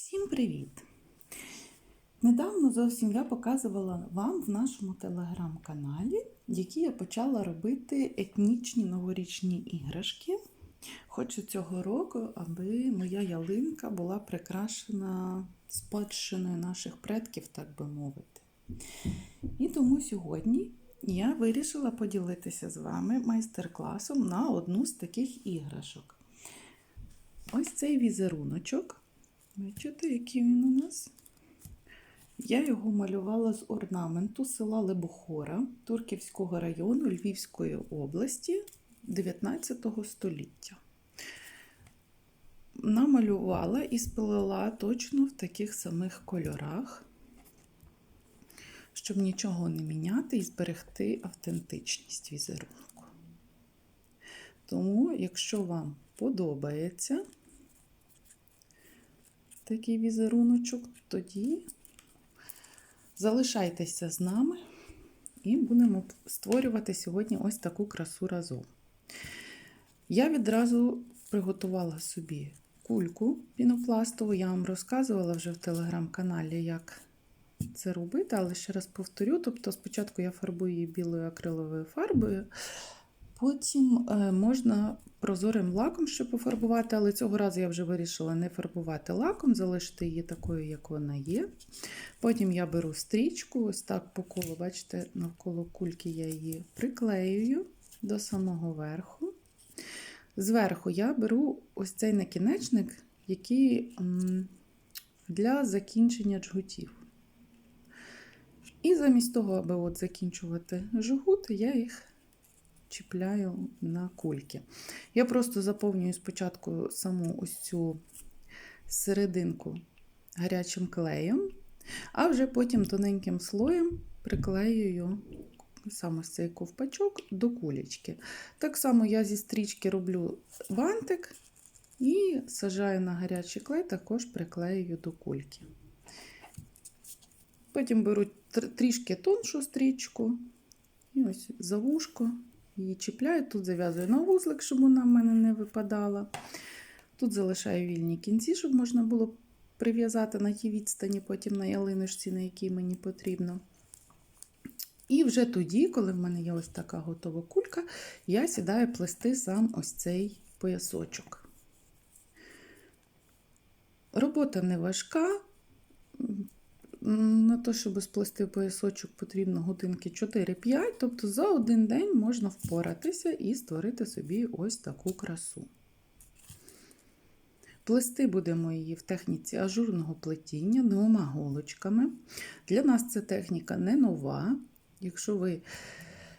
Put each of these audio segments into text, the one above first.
Всім привіт! Недавно зовсім я показувала вам в нашому телеграм-каналі, які я почала робити етнічні новорічні іграшки. Хочу цього року, аби моя ялинка була прикрашена спадщиною наших предків, так би мовити. І тому сьогодні я вирішила поділитися з вами майстер-класом на одну з таких іграшок. Ось цей візеруночок. Бачите, який він у нас? Я його малювала з орнаменту села Лебохора Турківського району Львівської області 19 століття. Намалювала і сплела точно в таких самих кольорах, щоб нічого не міняти і зберегти автентичність візерунку. Тому, якщо вам подобається, такий візеруночок, тоді залишайтеся з нами і будемо створювати сьогодні ось таку красу разом. Я відразу приготувала собі кульку пінопластову, я вам розказувала вже в телеграм-каналі, як це робити, але ще раз повторю: тобто, спочатку я фарбую її білою акриловою фарбою. Потім е, можна прозорим лаком ще пофарбувати, але цього разу я вже вирішила не фарбувати лаком, залишити її такою, як вона є. Потім я беру стрічку, ось так по колу, бачите, навколо кульки я її приклеюю до самого верху. Зверху я беру ось цей накінечник, який для закінчення джгутів. І замість того, аби от закінчувати жгут, я їх чіпляю на кульки. Я просто заповнюю спочатку саму ось цю серединку гарячим клеєм, а вже потім тоненьким слоєм приклеюю саме цей ковпачок до кулечки. Так само я зі стрічки роблю бантик і сажаю на гарячий клей, також приклеюю до кульки. Потім беру трішки тоншу стрічку і ось за вушко її чіпляю, тут зав'язую на вузлик, щоб вона в мене не випадала. Тут залишаю вільні кінці, щоб можна було прив'язати на тій відстані, потім на ялиночці, на якій мені потрібно. І вже тоді, коли в мене є ось така готова кулька, я сідаю плести сам ось цей поясочок. Робота не важка. На те, щоб сплести поясочок, потрібно годинки 4-5, тобто за один день можна впоратися і створити собі ось таку красу. Плести будемо її в техніці ажурного плетіння двома голочками. Для нас ця техніка не нова. Якщо ви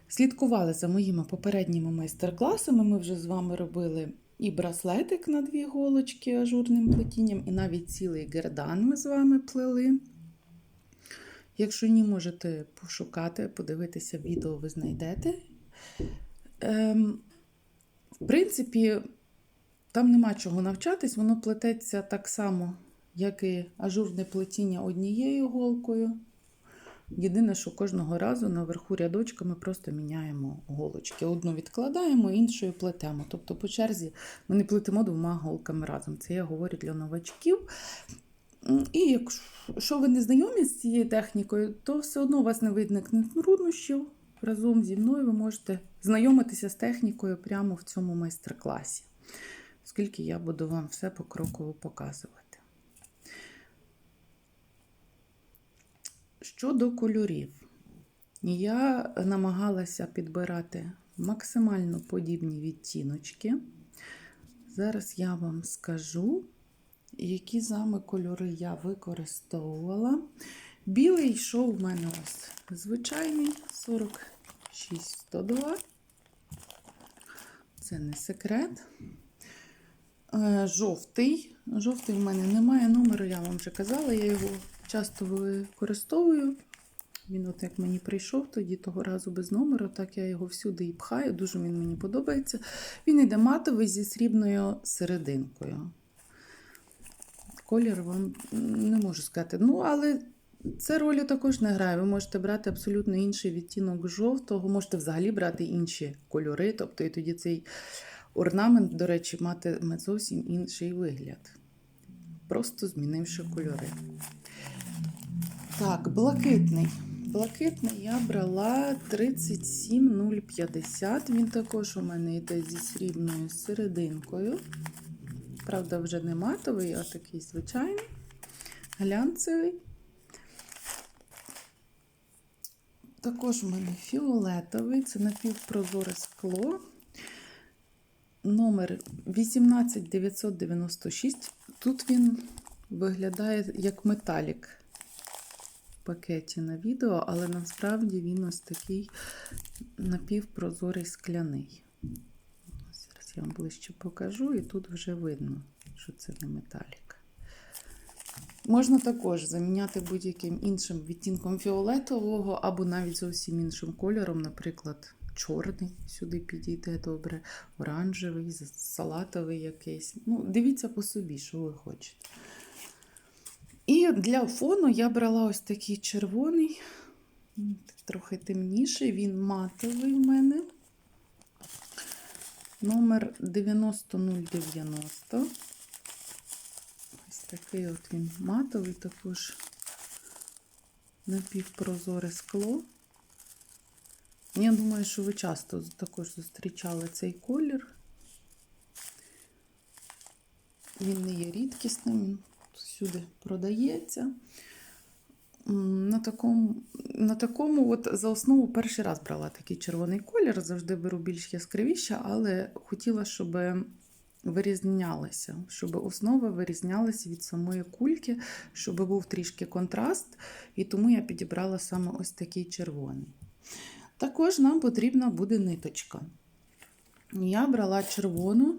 слідкували за моїми попередніми майстер-класами, ми вже з вами робили і браслетик на дві голочки ажурним плетінням, і навіть цілий гердан ми з вами плели. Якщо ні, можете пошукати, подивитися відео, ви знайдете. Ем, В принципі, там нема чого навчатись, воно плететься так само, як і ажурне плетіння однією голкою. Єдине, що кожного разу наверху рядочка ми просто міняємо голочки. Одну відкладаємо, іншою плетемо. Тобто, по черзі ми не плетемо двома голками разом. Це я говорю для новачків. І якщо ви не знайомі з цією технікою, то все одно у вас не виникне труднощів. Разом зі мною ви можете знайомитися з технікою прямо в цьому майстер-класі, оскільки я буду вам все покроково показувати. Щодо кольорів, я намагалася підбирати максимально подібні відтіночки. Зараз я вам скажу які саме кольори я використовувала. Білий йшов у мене ось звичайний 46102. Це не секрет. Е, жовтий. Жовтий в мене немає номеру, я вам вже казала, я його часто використовую. Він, от як мені прийшов, тоді того разу без номеру, так я його всюди і пхаю, дуже він мені подобається. Він йде матовий зі срібною серединкою колір вам не можу сказати. Ну, але це ролі також не грає. Ви можете брати абсолютно інший відтінок жовтого, можете взагалі брати інші кольори. Тобто, і тоді цей орнамент, до речі, матиме зовсім інший вигляд. просто змінивши кольори. Так, блакитний. Блакитний я брала 37050. Він також у мене йде зі срібною серединкою. Правда, вже не матовий, а такий звичайний, глянцевий. Також у мене фіолетовий, це напівпрозоре скло. Номер 18996. Тут він виглядає як металік в пакеті на відео, але насправді він ось такий напівпрозорий скляний. Я вам ближче покажу, і тут вже видно, що це не металік. Можна також заміняти будь-яким іншим відтінком фіолетового, або навіть зовсім іншим кольором, наприклад, чорний сюди підійде добре, оранжевий, салатовий якийсь. Ну, Дивіться по собі, що ви хочете. І для фону я брала ось такий червоний, трохи темніший, він матовий в мене. Номер 90090. Ось такий от він матовий, також напівпрозоре скло. Я думаю, що ви часто також зустрічали цей колір. Він не є рідкісним, він всюди продається. На такому, на такому от за основу перший раз брала такий червоний колір. Завжди беру більш яскравіше, але хотіла, щоб вирізнялися, щоб основа вирізнялася від самої кульки, щоб був трішки контраст, і тому я підібрала саме ось такий червоний. Також нам потрібна буде ниточка. Я брала червону,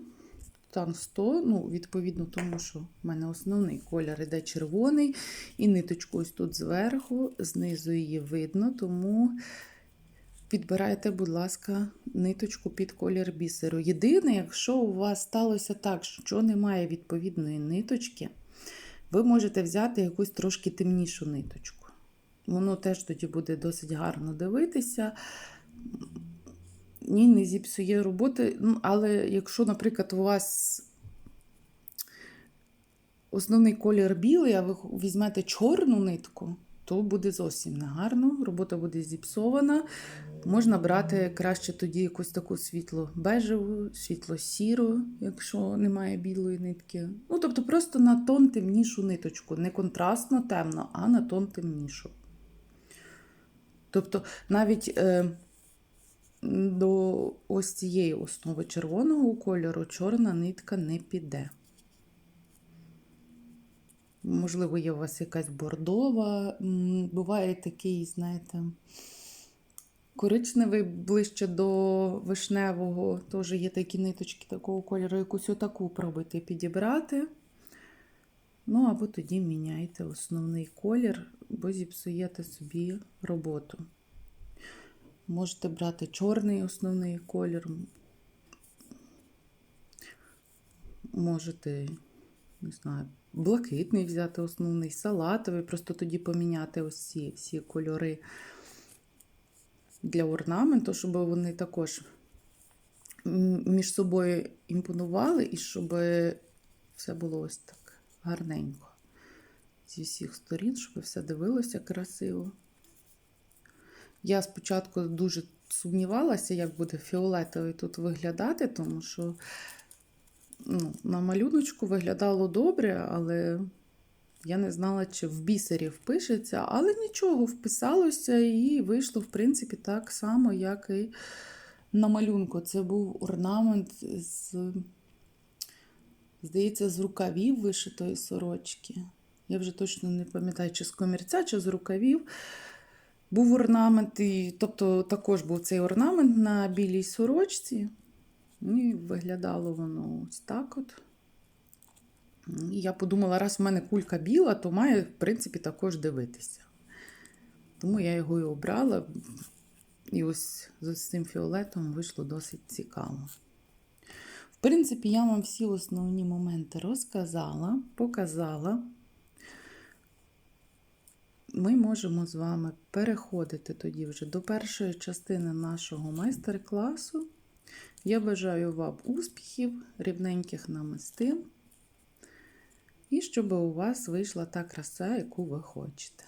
там 100, ну, відповідно, тому що в мене основний колір іде червоний, і ниточку ось тут зверху, знизу її видно, тому підбирайте, будь ласка, ниточку під колір бісеру. Єдине, якщо у вас сталося так, що немає відповідної ниточки, ви можете взяти якусь трошки темнішу ниточку. Воно теж тоді буде досить гарно дивитися. Ні, не зіпсує роботи. Ну, але якщо, наприклад, у вас основний колір білий, а ви візьмете чорну нитку, то буде зовсім негарно, робота буде зіпсована. Можна брати краще тоді якусь таку світло-бежеву, світло-сіру, якщо немає білої нитки. Ну, тобто, просто на тон темнішу ниточку. Не контрастно темно, а на тон темнішу. Тобто, навіть е, до ось цієї основи червоного кольору чорна нитка не піде. Можливо, є у вас якась бордова, буває такий, знаєте, коричневий ближче до вишневого, теж є такі ниточки такого кольору, якусь отаку пробуйте підібрати. Ну, або тоді міняйте основний колір, бо зіпсуєте собі роботу. Можете брати чорний основний колір. Можете, не знаю, блакитний взяти основний, салатовий, просто тоді поміняти ось ці всі кольори для орнаменту, щоб вони також між собою імпонували і щоб все було ось так гарненько. Зі всіх сторін, щоб все дивилося красиво. Я спочатку дуже сумнівалася, як буде фіолетовий тут виглядати, тому що ну, на малюночку виглядало добре, але я не знала, чи в бісері впишеться, але нічого, вписалося і вийшло, в принципі, так само, як і на малюнку. Це був орнамент з, здається, з рукавів вишитої сорочки. Я вже точно не пам'ятаю, чи з комірця, чи з рукавів. Був орнамент, і, тобто також був цей орнамент на білій сорочці. І виглядало воно ось так от. І я подумала, раз в мене кулька біла, то має, в принципі, також дивитися. Тому я його і обрала. І ось з цим фіолетом вийшло досить цікаво. В принципі, я вам всі основні моменти розказала, показала. Ми можемо з вами переходити тоді вже до першої частини нашого майстер-класу. Я бажаю вам успіхів, рівненьких намистин. і щоб у вас вийшла та краса, яку ви хочете.